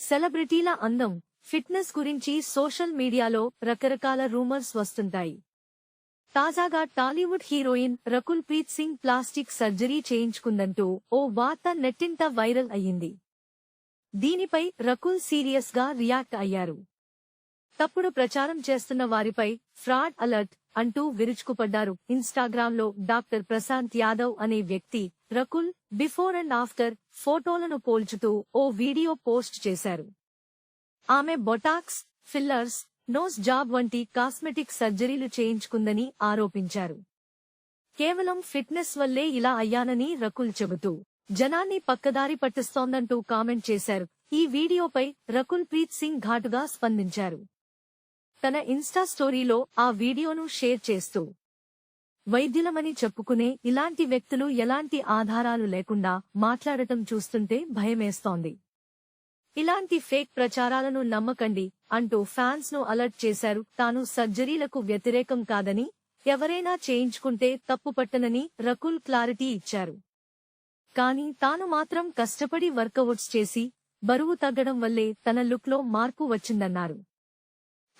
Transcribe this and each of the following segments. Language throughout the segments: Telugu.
సెలబ్రిటీల అందం ఫిట్నెస్ గురించి సోషల్ మీడియాలో రకరకాల రూమర్స్ వస్తుంటాయి. తాజాగా Tollywood heroine Rakul Preet Singh plastic surgery చేయించుకుందంటూ ఓ వార్త నెట్టింట వైరల్ అయ్యింది. దీనిపై రకుల్ సీరియస్గా రియాక్ట్ అయ్యారు. తప్పుడు ప్రచారం చేస్తున్న వారిపై ఫ్రాడ్ అలర్ట్ అంటూ విరుచుకుపడ్డారు. ఇన్స్టాగ్రామ్లో డాక్టర్ ప్రశాంత్ యాదవ్ అనే వ్యక్తి రకుల్ బిఫోర్ అండ్ ఆఫ్టర్ ఫోటోలను పోల్చుతూ ఓ వీడియో పోస్ట్ చేశారు. ఆమె బొటాక్స్ ఫిల్లర్స్ నోస్ జాబ్ వంటి కాస్మెటిక్ సర్జరీలు చేయించుకుందని ఆరోపించారు. కేవలం ఫిట్నెస్ వల్లే ఇలా అయ్యానని రకుల్ చెబుతూ జనాన్ని పక్కదారి పట్టిస్తోందంటూ కామెంట్ చేశారు. ఈ వీడియోపై రకుల్ ప్రీత్ సింగ్ ఘాటుగా స్పందించారు. తన ఇన్స్టా స్టోరీలో ఆ వీడియోను షేర్ చేస్తూ వైద్యులమని చెప్పుకునే ఇలాంటి వ్యక్తులు ఎలాంటి ఆధారాలు లేకుండా మాట్లాడటం చూస్తుంటే భయమేస్తోంది. ఇలాంటి ఫేక్ ప్రచారాలను నమ్మకండి అంటూ ఫ్యాన్స్ను అలర్ట్ చేశారు. తాను సర్జరీలకు వ్యతిరేకం కాదని ఎవరైనా చేయించుకుంటే తప్పుపట్టనని రకుల్ క్లారిటీ ఇచ్చారు. కాని తాను మాత్రం కష్టపడి వర్కౌట్స్ చేసి బరువు తగ్గడం వల్లే తన లుక్లో మార్పు వచ్చిందన్నారు.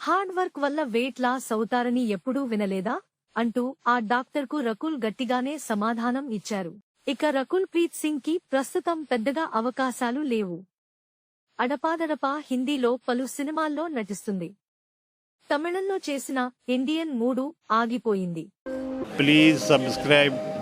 హార్డ్ వర్క్ వల్ల వెయిట్ లాస్ అవుతారని ఎప్పుడూ వినలేదా? అంటూ ఆ డాక్టర్కు రకుల్ గట్టిగానే సమాధానం ఇచ్చారు. ఇక రకుల్ ప్రీత్ సింగ్కి ప్రస్తుతం పెద్దగా అవకాశాలు లేవు. అడపాదడపా హిందీలో పలు సినిమాల్లో నటిస్తుంది. తమిళంలో చేసిన ఇండియన్ మూడు ఆగిపోయింది. Please subscribe